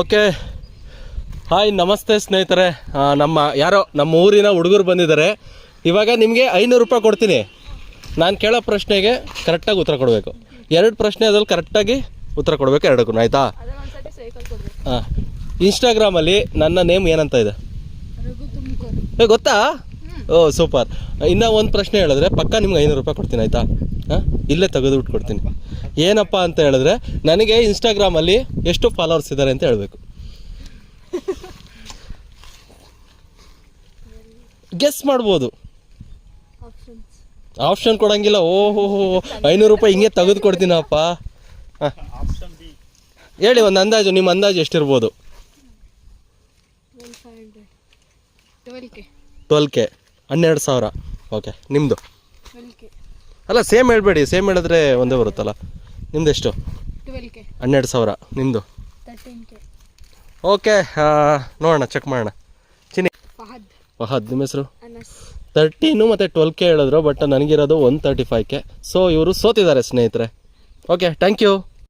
Okay. Hi, ನಮಸ್ತೆ ಸ್ನೇಹಿತರೆ. ನಮ್ಮ ಯಾರೋ, ನಮ್ಮ ಊರಿನ ಹುಡುಗರು ಬಂದಿದ್ದಾರೆ. ಇವಾಗ ನಿಮಗೆ ಐನೂರು ರೂಪಾಯಿ ಕೊಡ್ತೀನಿ. ನಾನು ಕೇಳೋ ಪ್ರಶ್ನೆಗೆ ಕರೆಕ್ಟಾಗಿ ಉತ್ತರ ಕೊಡಬೇಕು. ಎರಡು ಪ್ರಶ್ನೆ ಅದ್ರಲ್ಲಿ ಕರೆಕ್ಟಾಗಿ ಉತ್ತರ ಕೊಡಬೇಕು ಎರಡಕ್ಕೂ, ಆಯಿತಾ? ಹಾಂ ಇನ್ಸ್ಟಾಗ್ರಾಮಲ್ಲಿ ನನ್ನ ನೇಮ್ ಏನಂತ ಇದೆ? ಏ, ಗೊತ್ತಾ? ಓ, ಸೂಪರ್. ಇನ್ನೂ ಒಂದು ಪ್ರಶ್ನೆ ಹೇಳಿದ್ರೆ ಪಕ್ಕ ನಿಮ್ಗೆ ಐನೂರು ರೂಪಾಯಿ ಕೊಡ್ತೀನಿ, ಆಯಿತಾ? ಹಾಂ ಇಲ್ಲೇ ತೆಗೆದುಬಿಟ್ಟು ಕೊಡ್ತೀನಿ. ಏನಪ್ಪ ಅಂತ ಹೇಳಿದ್ರೆ ನನಗೆ ಇನ್ಸ್ಟಾಗ್ರಾಮಲ್ಲಿ ಎಷ್ಟು ಫಾಲೋವರ್ಸ್ ಇದ್ದಾರೆ ಅಂತ ಹೇಳಬೇಕು. ಗೆಸ್ ಮಾಡ್ಬೋದು. ಆಪ್ಷನ್ ಕೊಡಂಗಿಲ್ಲ. ಓಹೋ ಐನೂರು ರೂಪಾಯಿ ಹಿಂಗೆ ತೆಗೆದು ಕೊಡ್ತೀನಪ್ಪ ಹೇಳಿ ಒಂದು ಅಂದಾಜು ನಿಮ್ಮ ಅಂದಾಜು ಎಷ್ಟಿರ್ಬೋದು? ಟ್ವೆಲ್ ಕೆ ಹನ್ನೆರಡು ಸಾವಿರ. ಓಕೆ ನಿಮ್ಮದು ಅಲ್ಲ ಸೇಮ್ ಹೇಳ್ಬೇಡಿ ಸೇಮ್ ಹೇಳಿದ್ರೆ ಒಂದೇ ಬರುತ್ತಲ್ಲ? ನಿಮ್ದು ಎಷ್ಟು? ಟ್ವೆಲ್ ಕೆ ಹನ್ನೆರಡು ಸಾವಿರ ನಿಮ್ಮದು ಓಕೆ ನೋಡೋಣ ಚೆಕ್ ಮಾಡೋಣ. ಚಿನ್ನಿ ಫಹದ್. ನಿಮ್ಮ ಹೆಸರು? ತರ್ಟೀನು ಮತ್ತು ಟ್ವೆಲ್ ಕೆ ಹೇಳಿದ್ರು but ನನಗಿರೋದು one thirty five K so ಇವರು ಸೋತಿದ್ದಾರೆ ಸ್ನೇಹಿತರೆ. Okay thank you